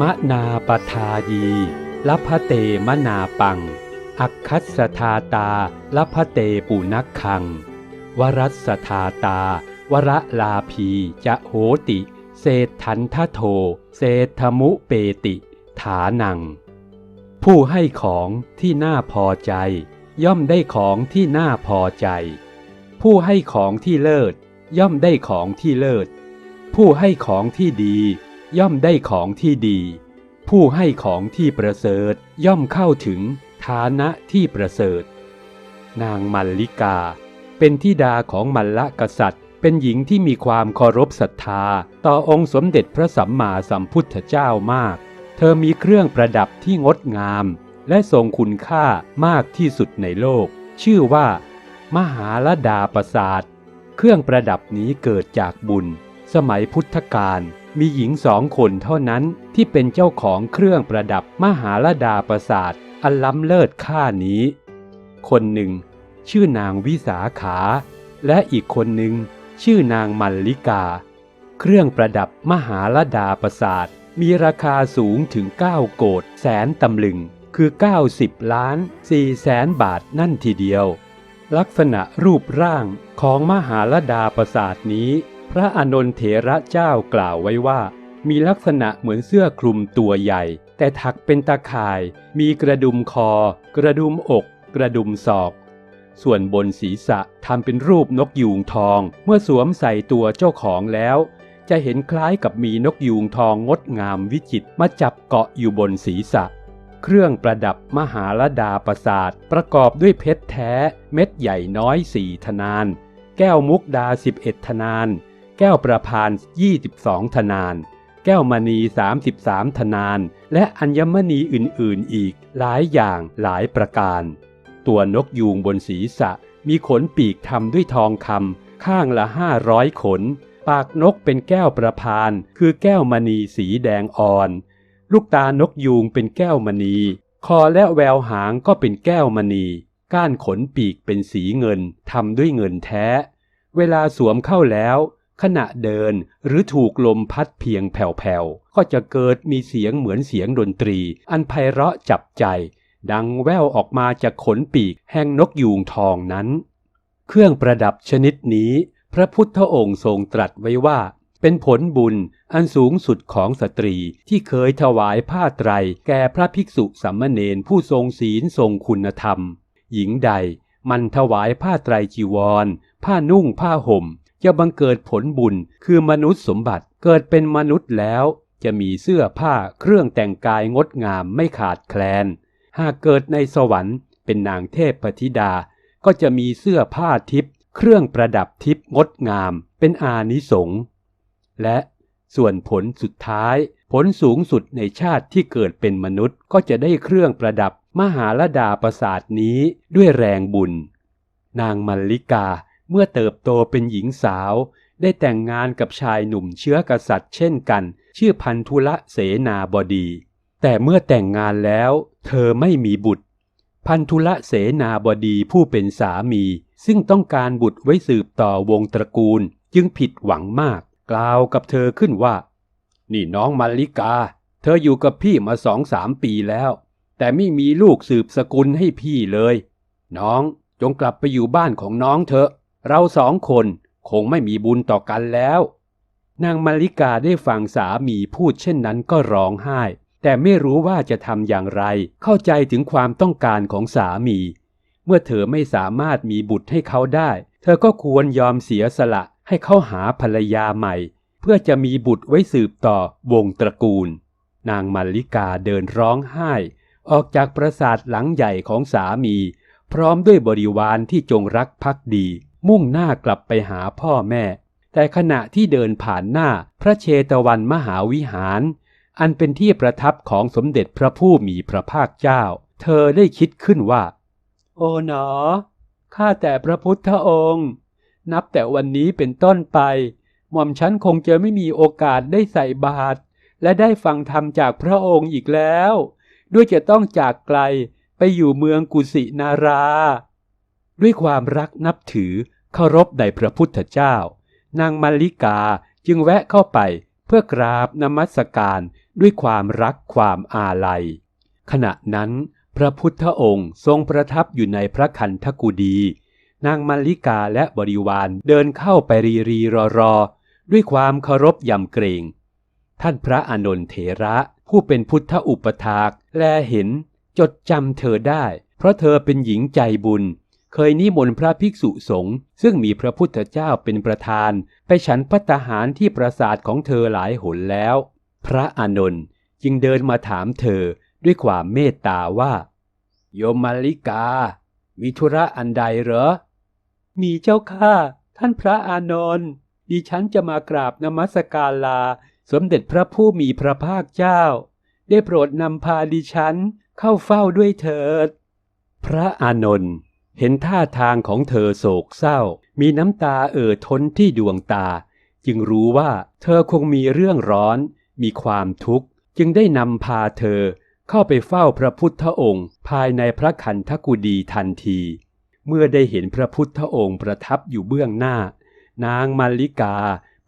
มะนาปทายีลัพเตมนาปัง อักคัสธาตาลัพเตปุนักขัง วรัสธาตา วรลาภีจะโหติ เศรษฐันทโท เศรษฐมุเปติ ฐานัง ผู้ให้ของที่น่าพอใจ ย่อมได้ของที่น่าพอใจ ผู้ให้ของที่เลิศ ย่อมได้ของที่เลิศ ผู้ให้ของที่ดี ย่อมได้ของที่ดี ผู้ให้ของที่ประเสริฐย่อมเข้าถึงฐานะที่ประเสริฐ นางมัลลิกา เป็นธิดาของมัลละกษัตริย์ เป็นหญิงที่มีความเคารพศรัทธา ต่อองค์สมเด็จพระสัมมาสัมพุทธเจ้ามาก เธอมีเครื่องประดับที่งดงาม และทรงคุณค่ามากที่สุดในโลก ชื่อว่า มหาลดาประสาท เครื่องประดับนี้เกิดจากบุญ สมัยพุทธกาล มีหญิงสองคนเท่านั้นที่เป็นเจ้าของเครื่องประดับมหาลดาประสาทอันล้ำเลิศค่านี้ คนหนึ่ง ชื่อนางวิสาขา และอีกคนหนึ่ง ชื่อนางมัลลิกา เครื่องประดับมหาลดาประสาทมีราคาสูงถึง 9 โกดแสนตำลึง คือ 90 ล้าน4แสนบาทนั่นทีเดียว ลักษณะรูปร่างของมหาลดาประสาทนี้ พระอานนทเถระเจ้ากล่าวไว้ว่า มีลักษณะเหมือนเสื้อคลุมตัวใหญ่ แต่ถักเป็นตาข่าย มีกระดุมคอ กระดุมอก กระดุมศอก ส่วนบนศีรษะทำเป็นรูปนกยูงทอง เมื่อสวมใส่ตัวเจ้าของแล้ว จะเห็นคล้ายกับมีนกยูงทองงดงามวิจิตมาจับเกาะอยู่บนศีรษะ เครื่องประดับมหาลดาประสาทประกอบด้วยเพชรแท้ เม็ดใหญ่น้อยสี่ธนาน แก้วมุกดา11ธนาน แก้วประพาน 22 ธนาน แก้วมณี 33 ธนาน และอัญมณีอื่นๆ อีกหลายอย่างหลายประการ ตัวนกยูงบนศีรษะมีขนปีกทำด้วยทองคำข้างละห้าร้อยขน ปากนกเป็นแก้วประพาน คือแก้วมณีสีแดงอ่อน ลูกตานกยูงเป็นแก้วมณี คอและแววหางก็เป็นแก้วมณี ก้านขนปีกเป็นสีเงินทำด้วยเงินแท้ เวลาสวมเข้าแล้ว ขณะเดินหรือถูกลมพัดเพียงแผ่วๆ ก็จะเกิดมีเสียงเหมือนเสียงดนตรี อันไพเราะจับใจ ดังแว่วออกมาจากขนปีกแห่งนกยูงทองนั้น เครื่องประดับชนิดนี้ พระพุทธองค์ทรงตรัสไว้ว่า เป็นผลบุญอันสูงสุดของสตรีที่เคยถวายผ้าไตรแก่พระภิกษุสัมมเนนผู้ทรงศีลทรงคุณธรรม หญิงใดมันถวายผ้าไตรจีวร ผ้านุ่งผ้าห่ม จะบังเกิดผลบุญคือมนุษย์สมบัติเกิดเป็นมนุษย์แล้ว จะมีเสื้อผ้าเครื่องแต่งกายงดงามไม่ขาดแคลน หากเกิดในสวรรค์ เป็นนางเทพปธิดา ก็จะมีเสื้อผ้าทิพย์เครื่องประดับทิพย์งดงาม เป็นอานิสงส์และส่วนผลสุดท้าย ผลสูงสุดในชาติที่เกิดเป็นมนุษย์ก็จะได้เครื่องประดับมหาลดาประสาทนี้ด้วยแรงบุญ นางมัลลิกา เมื่อเติบโตเป็นหญิงสาว ได้แต่งงานกับชายหนุ่มเชื้อกษัตริย์เช่นกัน ชื่อพันธุละเสนาบดี แต่เมื่อแต่งงานแล้ว เธอไม่มีบุตร พันธุละเสนาบดีผู้เป็นสามี ซึ่งต้องการบุตรไว้สืบต่อวงตระกูลจึงผิดหวังมาก กล่าวกับเธอขึ้นว่า นี่น้องมัลลิกา เธออยู่กับพี่มาสองสามปีแล้ว แต่ไม่มีลูกสืบสกุลให้พี่เลย น้องจงกลับไปอยู่บ้านของน้องเถอะ เราสองคนคงไม่มีบุญต่อกันแล้ว นางมาริกาได้ฟังสามีพูดเช่นนั้นก็ร้องไห้ แต่ไม่รู้ว่าจะทำอย่างไร เข้าใจถึงความต้องการของสามี เมื่อเธอไม่สามารถมีบุตรให้เขาได้ เธอก็ควรยอมเสียสละให้เขาหาภรรยาใหม่ เพื่อจะมีบุตรไว้สืบต่อวงตระกูล นางมาริกาเดินร้องไห้ ออกจากปราสาทหลังใหญ่ของสามี พร้อมด้วยบริวารที่จงรักภักดี มุ่งหน้ากลับไปหาพ่อแม่ แต่ขณะที่เดินผ่านหน้าพระเชตวันมหาวิหาร อันเป็นที่ประทับของสมเด็จพระผู้มีพระภาคเจ้า เธอได้คิดขึ้นว่า โอ๋หนอ ข้าแต่พระพุทธองค์ นับแต่วันนี้เป็นต้นไป หม่อมฉันคงจะไม่มีโอกาสได้ใส่บาตรและได้ฟังธรรมจากพระองค์อีกแล้ว ด้วยจะต้องจากไกลไปอยู่เมืองกุสินารา ด้วยความรักนับถือ เคารพในพระพุทธเจ้า นางมาริกาจึงแวะเข้าไปเพื่อกราบนมัสการด้วยความรักความอาลัย ขณะนั้น พระพุทธองค์ทรงประทับอยู่ในพระคันธกุดี นางมัลลิกาและบริวารเดินเข้าไปรีรีรอรอด้วยความเคารพยำเกรง ท่านพระอนนทเถระผู้เป็นพุทธอุปถาก แลเห็นจดจำเธอได้ เพราะเธอเป็นหญิงใจบุญ เคยนิมนต์พระภิกษุสงฆ์ซึ่งมีพระพุทธเจ้าเป็นประธาน ไปฉันพัตหารที่ปราสาทของเธอหลายหนแล้ว พระอานนท์จึงเดินมาถามเธอด้วยความเมตตาว่า โยมมาลิกา มีธุระอันใดเหรอ มีเจ้าข้าท่านพระอานนท์ดิฉันจะมากราบนมัสการลา สมเด็จพระผู้มีพระภาคเจ้า ได้โปรดนำพาดิฉันเข้าเฝ้าด้วยเถิด พระอานนท์ เห็นท่าทางของเธอโศกเศร้า มีน้ำตาเอ่อท้นที่ดวงตา จึงรู้ว่าเธอคงมีเรื่องร้อน มีความทุกข์ จึงได้นำพาเธอเข้าไปเฝ้าพระพุทธองค์ภายในพระขันธกุดีทันที เมื่อได้เห็นพระพุทธองค์ประทับอยู่เบื้องหน้า นางมาริกา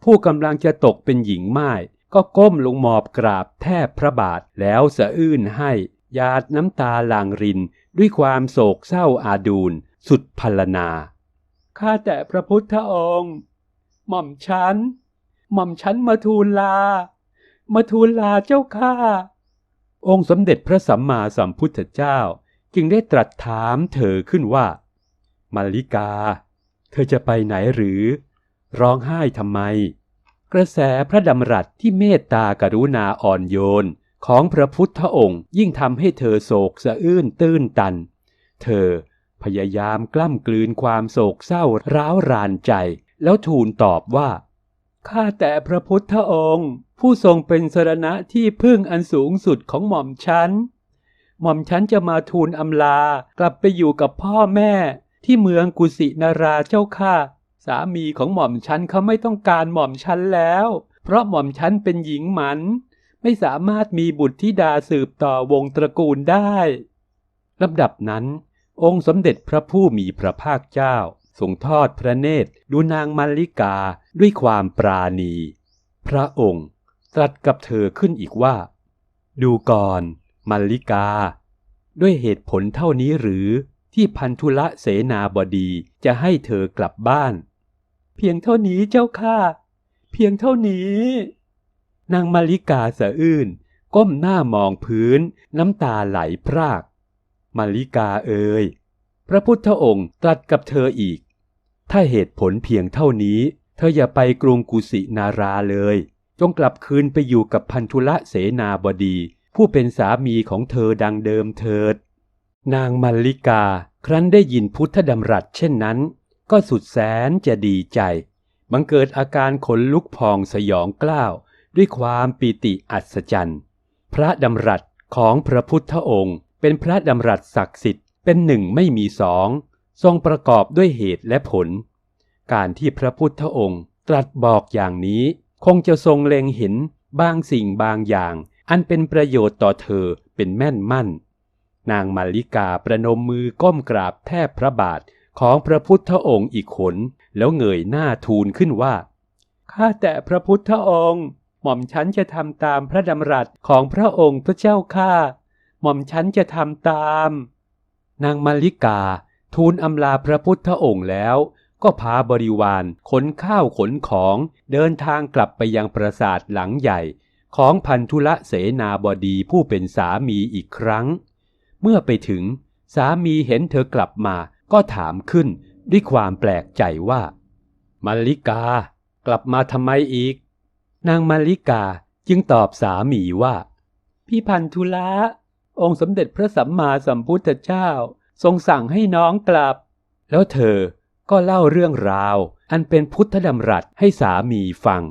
ผู้กำลังจะตกเป็นหญิงไม่ายก็ก้มลงหมอบกราบแทบพระบาทแล้วสะอื้นให้หยาดน้ำตาหลางริน ด้วยความโศกเศร้าอาดูลสุดพรรณนา ข้าแต่พระพุทธองค์ หม่อมฉัน หม่อมฉันมาทูลลา มาทูลลาเจ้าข้า องค์สมเด็จพระสัมมาสัมพุทธเจ้าจึงได้ตรัสถามเธอขึ้นว่า มาริกา เธอจะไปไหนหรือ ร้องไห้ทำไม กระแสพระดำรัสที่เมตตากรุณาอ่อนโยน ของพระพุทธองค์ยิ่งทำให้เธอโศกสะอื้นตื้นตัน เธอพยายามกล้ำกลืนความโศกเศร้าร้าวรานใจ แล้วทูลตอบว่าข้าแต่พระพุทธองค์ ผู้ทรงเป็นสรณะที่พึ่งอันสูงสุดของหม่อมฉัน หม่อมฉันจะมาทูลอำลากลับไปอยู่กับพ่อแม่ที่เมืองกุสินาราเจ้าค่ะ สามีของหม่อมฉันเขาไม่ต้องการหม่อมฉันแล้ว เพราะหม่อมฉันเป็นหญิงหมัน ไม่สามารถมีบุตรธิดาสืบต่อวงตระกูลได้ลำดับนั้น องค์สมเด็จพระผู้มีพระภาคเจ้าทรงทอดพระเนตรดูนางมัลลิกาด้วยความปราณี พระองค์ตรัสกับเธอขึ้นอีกว่า ดูก่อนมัลลิกา ด้วยเหตุผลเท่านี้หรือที่พันธุละเสนาบดีจะให้เธอกลับบ้าน เพียงเท่านี้เจ้าค่ะ เพียงเท่านี้ นางมาริกาสะอื้นก้มหน้ามองพื้น น้ำตาไหลพรากมาริกาเอ่ยพระพุทธองค์ตรัสกับเธออีก ถ้าเหตุผลเพียงเท่านี้ เธออย่าไปกรุงกุสินาราเลย จงกลับคืนไปอยู่กับพันธุละเสนาบดี ผู้เป็นสามีของเธอดังเดิมเถิด นางมัลลิกาครั้นได้ยินพุทธดำรัสเช่นนั้น ก็สุดแสนจะดีใจ บังเกิดอาการขนลุกพองสยองกล้าว ด้วยความปีติอัศจรรย์ พระดำรัสของพระพุทธองค์ เป็นพระดำรัสศักดิ์สิทธิ์เป็นหนึ่งไม่มีสอง ทรงประกอบด้วยเหตุและผล การที่พระพุทธองค์ตรัสบอกอย่างนี้ คงจะทรงเล็งเห็นบางสิ่งบางอย่าง อันเป็นประโยชน์ต่อเธอเป็นแม่นมั่น นางมาริกาประนมมือก้มกราบแทบพระบาทของพระพุทธองค์อีกขน แล้วเงยหน้าทูลขึ้นว่า ข้าแต่พระพุทธองค์ ม่อมฉันจะทำตามพระดำรัสของพระองค์พระเจ้าข้าหม่อมฉันจะทำตาม นางมาริกาทูลอำลาพระพุทธองค์แล้ว ก็พาบริวารขนข้าวขนของเดินทางกลับไปยังปราสาทหลังใหญ่ ของพันธุละเสนาบดีผู้เป็นสามีอีกครั้ง เมื่อไปถึงสามีเห็นเธอกลับมาก็ถามขึ้นด้วยความแปลกใจว่ามาริกากลับมาทำไมอีก นางมาริกาจึงตอบสามีว่า พี่พันธุละองค์สมเด็จพระสัมมาสัมพุทธเจ้า ทรงสั่งให้น้องกลับ แล้วเธอก็เล่าเรื่องราว อันเป็นพุทธดำรัสให้สามีฟัง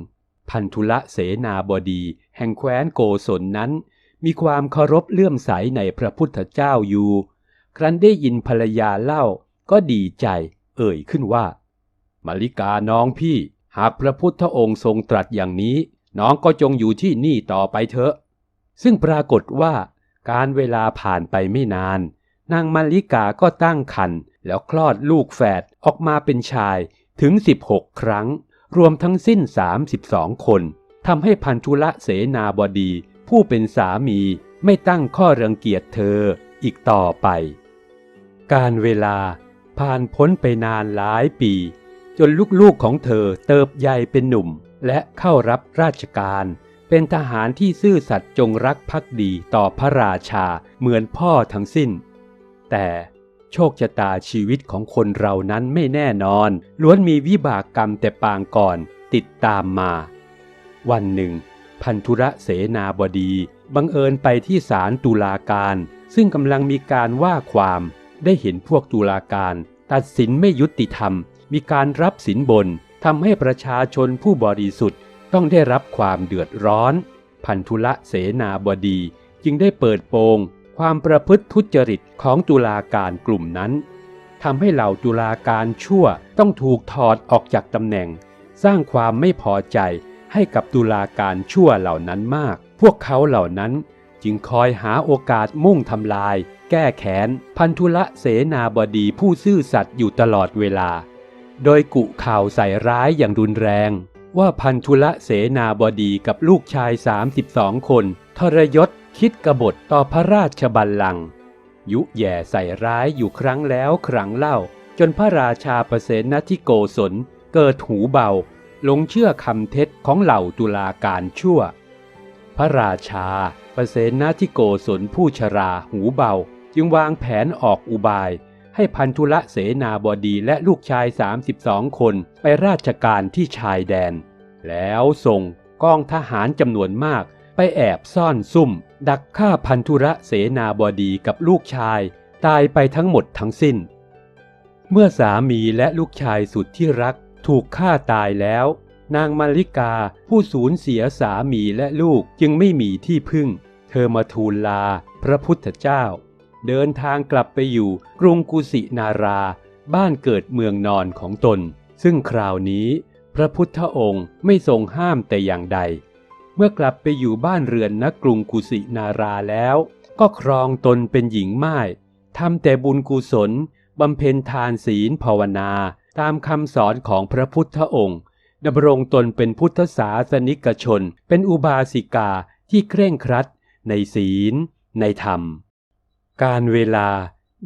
พันธุละเสนาบดีแห่งแคว้นโกศลนั้น มีความเคารพเลื่อมใสในพระพุทธเจ้าอยู่ ครั้นได้ยินภรรยาเล่าก็ดีใจ เอ่ยขึ้นว่ามาริกาน้องพี่ หากพระพุทธองค์ทรงตรัสอย่างนี้ น้องก็จงอยู่ที่นี่ต่อไปเถอะ ซึ่งปรากฏว่า การเวลาผ่านไปไม่นาน นางมาริกาก็ตั้งครรภ์แล้วคลอดลูกแฝดออกมาเป็นชายถึง 16 ครั้ง รวมทั้งสิ้น 32 คนทำให้พันธุละเสนาบดี ผู้เป็นสามีไม่ตั้งข้อรังเกียจเธออีกต่อไป การเวลาผ่านพ้นไปนานหลายปี จนลูกๆของเธอเติบใหญ่เป็นหนุ่ม และเข้ารับราชการ เป็นทหารที่ซื่อสัตย์จงรักภักดีต่อพระราชาเหมือนพ่อทั้งสิ้น แต่โชคชะตาชีวิตของคนเรานั้นไม่แน่นอน ล้วนมีวิบากกรรมแต่ปางก่อนติดตามมา วันหนึ่ง พันธุระเสนาบดีบังเอิญไปที่ศาลตุลาการ ซึ่งกำลังมีการว่าความ ได้เห็นพวกตุลาการ ตัดสินไม่ยุติธรรม มีการรับสินบนทำให้ประชาชนผู้บริสุทธิ์ต้องได้รับความเดือดร้อน พันธุระเสนาบดีจึงได้เปิดโปงความประพฤติทุจริตของตุลาการกลุ่มนั้นทำให้เหล่าตุลาการชั่วต้องถูกถอดออกจากตำแหน่ง สร้างความไม่พอใจให้กับตุลาการชั่วเหล่านั้นมาก พวกเขาเหล่านั้นจึงคอยหาโอกาสมุ่งทำลาย แก้แค้น พันธุละเสนาบดีผู้ซื่อสัตย์อยู่ตลอดเวลา โดยกุข่าวใส่ร้ายอย่างรุนแรง ว่าพันธุละเสนาบดีกับลูกชาย 32 คน ทรยศคิดกบฏต่อพระราชบัลลังก์ยุแย่ใส่ร้ายอยู่ครั้งแล้วครั้งเล่า จนพระราชาประเสนทิโกศลเกิดหูเบาหลงเชื่อคำเท็จของเหล่าตุลาการชั่ว พระราชาประเสนาธิโกศลผู้ชราหูเบา จึงวางแผนออกอุบาย ให้พันธุละเสนาบดีและลูกชาย 32 คนไปราชการที่ชายแดน แล้วส่งกองทหารจำนวนมากไปแอบซ่อนซุ่ม ดักฆ่าพันธุระเสนาบดีกับลูกชาย ตายไปทั้งหมดทั้งสิ้น เมื่อสามีและลูกชายสุดที่รักถูกฆ่าตายแล้ว นางมาริกาผู้สูญเสียสามีและลูกจึงไม่มีที่พึ่ง เธอมาทูลลาพระพุทธเจ้า เดินทางกลับไปอยู่กรุงกุสินารา บ้านเกิดเมืองนอนของตน ซึ่งคราวนี้พระพุทธองค์ไม่ทรงห้ามแต่อย่างใด เมื่อกลับไปอยู่บ้านเรือนณกรุงกุสินาราแล้ว ก็ครองตนเป็นหญิงไม่ายทำแต่บุญกุศลบำเพ็ญทานศีลภาวนา ตามคำสอนของพระพุทธองค์ดำรงตนเป็นพุทธศาสนิกชน เป็นอุบาสิกาที่เคร่งครัด ในศีล ในธรรม การเวลา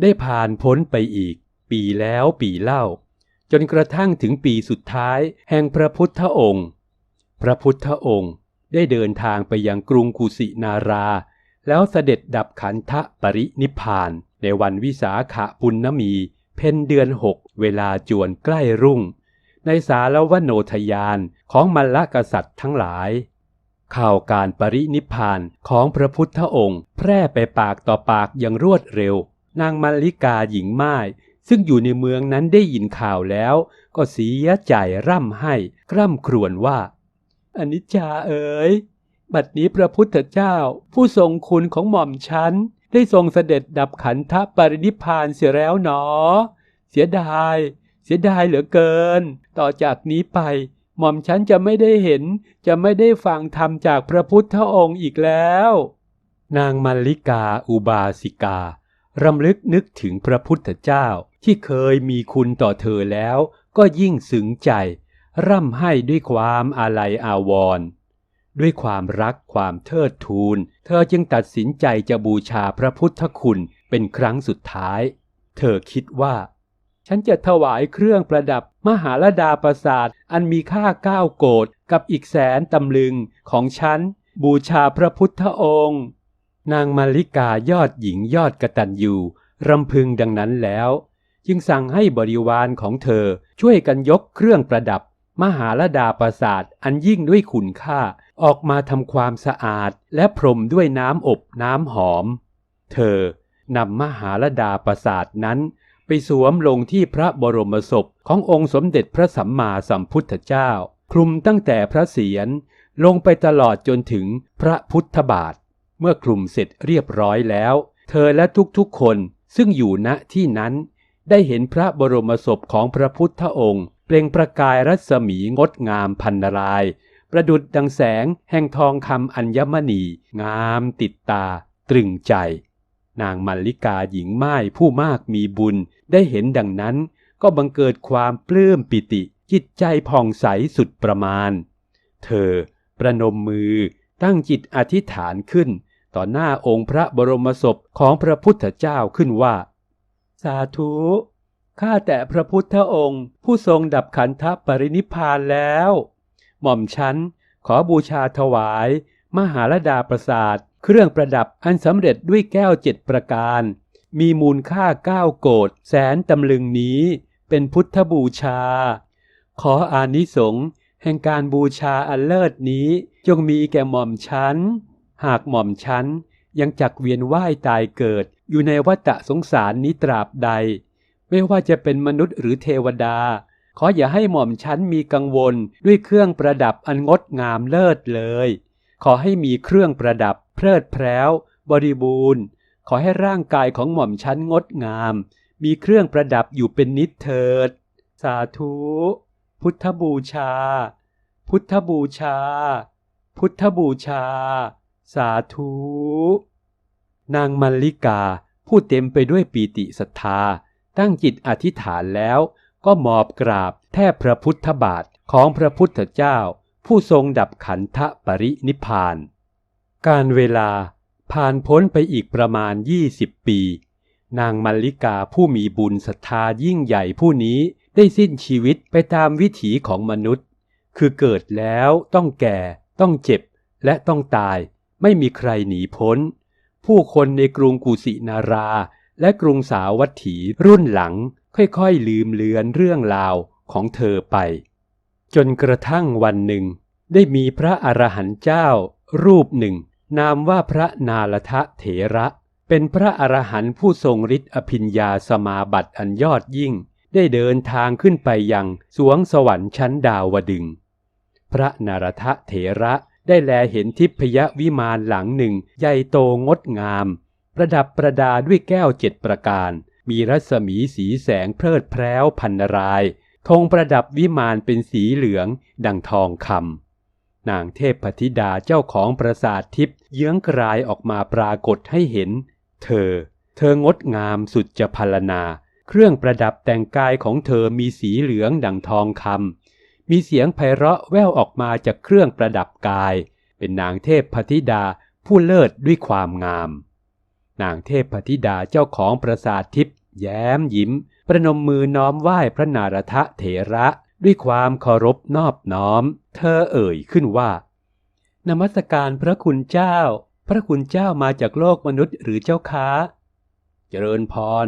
ได้ผ่านพ้นไปอีก ปีแล้วปีเล่า จนกระทั่งถึงปีสุดท้ายแห่งพระพุทธองค์ พระพุทธองค์ได้เดินทางไปยังกรุงกุสินารา แล้วเสด็จดับขันธปรินิพาน ในวันวิสาขบุญนมี เพ็ญเดือนหกเวลาจวนใกล้รุ่ง ในสารวโนทยานของมลกษัตริย์ทั้งหลาย ข่าวการปรินิพพานของพระพุทธองค์ แพร่ไปปากต่อปากอย่างรวดเร็ว นางมาริกาหญิงม่ายซึ่งอยู่ในเมืองนั้นได้ยินข่าวแล้ว ก็เสียใจร่ำให้กร่ำครวญว่าอนิจจาเอ๋ยบัดนี้พระพุทธเจ้า ผู้ทรงคุณของหม่อมฉันได้ทรงเสด็จดับขันธปรินิพพานเสียแล้วหนอ เสียดาย เสียดายเหลือเกิน ต่อจากนี้ไป หม่อมฉันจะไม่ได้เห็นจะไม่ได้ฟังธรรมจากพระพุทธองค์อีกแล้ว นางมัลลิกาอุบาสิการำลึกนึกถึงพระพุทธเจ้าที่เคยมีคุณต่อเธอแล้ว ก็ยิ่งซึ้งใจ ร่ำให้ด้วยความอาลัยอาวรณ์ด้วยความรักความเทิดทูน เธอจึงตัดสินใจจะบูชาพระพุทธคุณเป็นครั้งสุดท้าย เธอคิดว่า ฉันจะถวายเครื่องประดับมหาลดาประสาทอันมีค่าเก้าโกดกับอีกแสนตำลึงของฉัน บูชาพระพุทธองค์ นางมาริกายอดหญิงยอดกระตัญญูรำพึงดังนั้นแล้ว จึงสั่งให้บริวารของเธอช่วยกันยกเครื่องประดับ มหาลดาประสาทอันยิ่งด้วยคุณค่าออกมาทำความสะอาดและพรมด้วยน้ำอบน้ำหอม เธอนำมหาลดาประสาทนั้น ไปสวมลงที่พระบรมศพขององค์สมเด็จพระสัมมาสัมพุทธเจ้า คลุมตั้งแต่พระเศียรลงไปตลอดจนถึงพระพุทธบาท เมื่อคลุมเสร็จเรียบร้อยแล้ว เธอและทุกๆคนซึ่งอยู่ณที่นั้น ได้เห็นพระบรมศพของพระพุทธองค์เปล่งประกายรัศมีงดงามพันนาราย ประดุดดังแสงแห่งทองคำอัญมณี งามติดตา ตรึงใจ นางมัลลิกาหญิงไม้ผู้มากมีบุญได้เห็นดังนั้น ก็บังเกิดความปลื้มปิติจิตใจผ่องใสสุดประมาณ เธอ ประนมมือตั้งจิตอธิษฐานขึ้น ต่อหน้าองค์พระบรมศพของพระพุทธเจ้าขึ้นว่า สาธุข้าแต่พระพุทธองค์ผู้ทรงดับขันธปรินิพพานแล้ว หม่อมฉันขอบูชาถวาย มหาลดาประสาท เครื่องประดับอันสำเร็จด้วยแก้วเจ็ดประการ มีมูลค่าเก้าโกดแสนตำลึงนี้ เป็นพุทธบูชา ขออานิสงส์แห่งการบูชาอันเลิศนี้ จงมีแก่หม่อมฉันหากหม่อมฉันยังจักเวียนว่ายตายเกิด อยู่ในวัฏสงสารนี้ตราบใด ไม่ว่าจะเป็นมนุษย์หรือเทวดา ขออย่าให้หม่อมฉันมีกังวลด้วยเครื่องประดับอันงดงามเลิศเลย ขอให้มีเครื่องประดับ เพลิดเพล้ว บริบูรณ์ ขอให้ร่างกายของหม่อมฉันงดงาม มีเครื่องประดับอยู่เป็นนิดเถิด สาธุ พุทธบูชา พุทธบูชา พุทธบูชา สาธุ นางมัลลิกาผู้เต็มไปด้วยปีติศรัทธา ตั้งจิตอธิษฐานแล้วก็มอบกราบแทบพระพุทธบาทของพระพุทธเจ้า ผู้ทรงดับขันธปรินิพาน การเวลาผ่านพ้นไปอีกประมาณ 20 ปี นางมัลลิกาผู้มีบุญศรัทธายิ่งใหญ่ผู้นี้ได้สิ้นชีวิตไปตามวิถีของมนุษย์ คือเกิดแล้วต้องแก่ ต้องเจ็บ และต้องตาย ไม่มีใครหนีพ้น ผู้คนในกรุงกุสินารา และกรุงสาวัตถีรุ่นหลังค่อยๆลืมเลือนเรื่องราวของเธอไป จนกระทั่งวันหนึ่ง ได้มีพระอรหันต์เจ้า รูปหนึ่ง นามว่าพระนาลทะเถระ เป็นพระอรหันต์ผู้ทรงฤทธิ์อภิญญาสมาบัติอันยอดยิ่ง ได้เดินทางขึ้นไปยังสวงสวรรค์ชั้นดาวดึง พระนารทะเถระได้แลเห็นทิพยวิมานหลังหนึ่ง ใหญ่โตงดงาม ประดับประดาด้วยแก้วเจ็ดประการ มีรัศมีสีแสงเพลิดแพร้วพันราย ธงประดับวิมานเป็นสีเหลืองดังทองคำนางเทพธิดาเจ้าของปราสาททิพย์เยื้องกลายออกมาปรากฏให้เห็น เธอ เธองดงามสุดจะพรรณนา เครื่องประดับแต่งกายของเธอมีสีเหลืองดังทองคำมีเสียงไพเราะแว่วออกมาจากเครื่องประดับกาย เป็นนางเทพธิดาผู้เลิศด้วยความงาม นางเทพธิดาเจ้าของปราสาททิพย์แย้มยิ้ม ประนมมือน้อมไหว้พระนารทะเถระด้วยความเคารพนอบน้อม เธอเอ่ยขึ้นว่านมัสการพระคุณเจ้า พระคุณเจ้ามาจากโลกมนุษย์หรือเจ้าค้า เจริญพร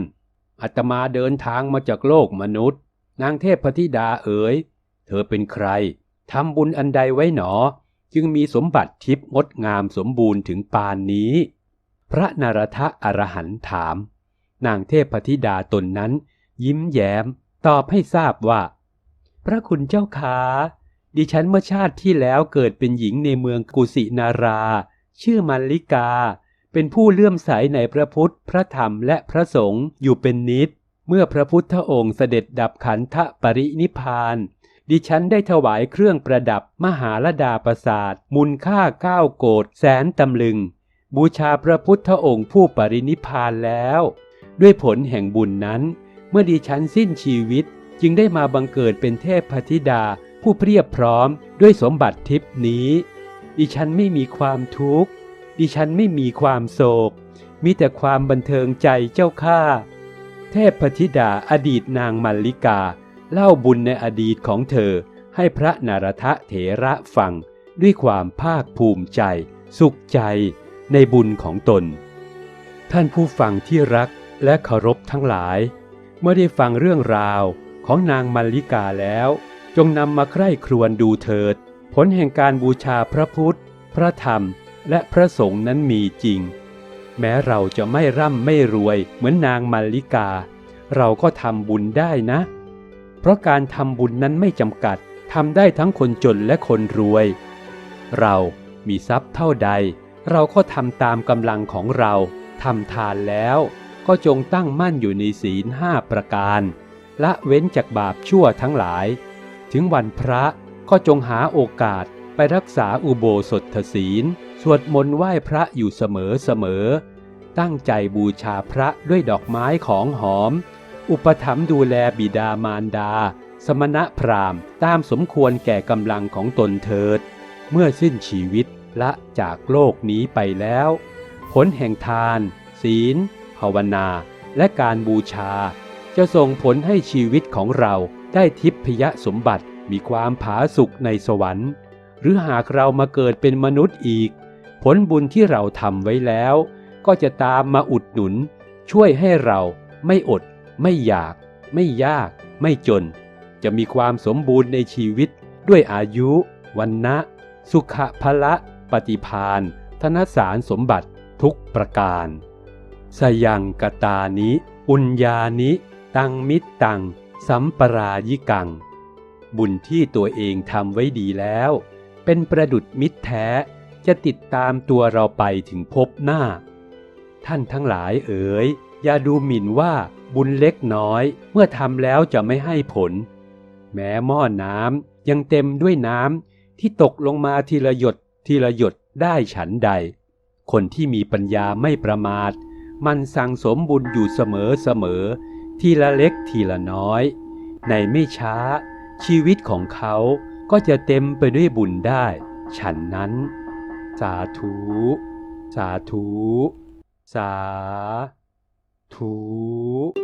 อาตมาเดินทางมาจากโลกมนุษย์ นางเทพธิดาเอ๋ย เธอเป็นใคร ทำบุญอันใดไว้หนอ จึงมีสมบัติทิพย์งดงามสมบูรณ์ถึงปานนี้ พระนารทะอรหันถาม นางเทพธิดาตนนั้น ยิ้มแย้ม ตอบให้ทราบว่า พระคุณเจ้าขาดิฉันเมื่อชาติที่แล้วเกิดเป็นหญิงในเมืองกุสินารา ชื่อมัลลิกา เป็นผู้เลื่อมใสในพระพุทธ พระธรรมและพระสงฆ์อยู่เป็นนิด เมื่อพระพุทธองค์เสด็จดับขันธปรินิพาน ดิฉันได้ถวายเครื่องประดับมหาลดาประสาทมูลค่าเก้าโกดแสนตำลึง บูชาพระพุทธองค์ผู้ปรินิพานแล้ว ด้วยผลแห่งบุญนั้น เมื่อดิฉันสิ้นชีวิต จึงได้มาบังเกิดเป็นเทพพธิดาผู้เพียบพร้อมด้วยสมบัติทิพนี้ ดิฉันไม่มีความทุกข์ ดิฉันไม่มีความโศก มีแต่ความบันเทิงใจเจ้าข้าเทพพธิดาอดีตนางมัลลิกา เล่าบุญในอดีตของเธอ ให้พระนารทะเถระฟังด้วยความภาคภูมิใจ สุขใจในบุญของตน ท่านผู้ฟังที่รักและเคารพทั้งหลาย เมื่อได้ฟังเรื่องราวของนางมัลลิกาแล้ว จงนำมาใคร่ครวญดูเถิด ผลแห่งการบูชาพระพุทธ พระธรรม และพระสงฆ์นั้นมีจริง แม้เราจะไม่ร่ำไม่รวยเหมือนนางมัลลิกา เราก็ทำบุญได้นะ เพราะการทำบุญนั้นไม่จำกัดทำได้ทั้งคนจนและคนรวย เรามีทรัพย์เท่าใด เราก็ทำตามกำลังของเราทำทานแล้ว ก็จงตั้งมั่นอยู่ในศีลห้าประการ ละเว้นจากบาปชั่วทั้งหลาย ถึงวันพระก็จงหาโอกาสไปรักษาอุโบสถศีล สวดมนต์ไหว้พระอยู่เสมอเสมอ ตั้งใจบูชาพระด้วยดอกไม้ของหอม อุปถัมภ์ดูแลบิดามารดา สมณะพราหมณ์ ตามสมควรแก่กำลังของตนเถิด เมื่อสิ้นชีวิตละจากโลกนี้ไปแล้ว ผลแห่งทาน ศีลาวนา และการบูชา จะส่งผลให้ชีวิตของเราได้ทิพยสมบัติมีความผาสุกในสวรรค์ หรือหากเรามาเกิดเป็นมนุษย์อีก ผลบุญที่เราทำไว้แล้ว ก็จะตามมาอุดหนุน ช่วยให้เราไม่อด ไม่อยาก ไม่ยาก ไม่จน จะมีความสมบูรณ์ในชีวิตด้วยอายุวันนะสุขภละ ปฏิพานธนสารสมบัติทุกประการ สยังกตานิ ปุญญานิ ตังมิตตัง สัมปรายิกัง บุญที่ตัวเองทำไว้ดีแล้ว เป็นประดุดมิตรแท้ จะติดตามตัวเราไปถึงพบหน้า ท่านทั้งหลายเอ๋ย อย่าดูหมิ่นว่าบุญเล็กน้อย เมื่อทำแล้วจะไม่ให้ผล แม้หม้อน้ำยังเต็มด้วยน้ำที่ตกลงมาทีละหยดทีละหยดได้ฉันใด คนที่มีปัญญาไม่ประมาท มันสั่งสมบุญอยู่เสมอเสมอ ทีละเล็กทีละน้อย ในไม่ช้า ชีวิตของเขาก็จะเต็มไปด้วยบุญได้ ฉันนั้น สาธุ สาธุ สาธุ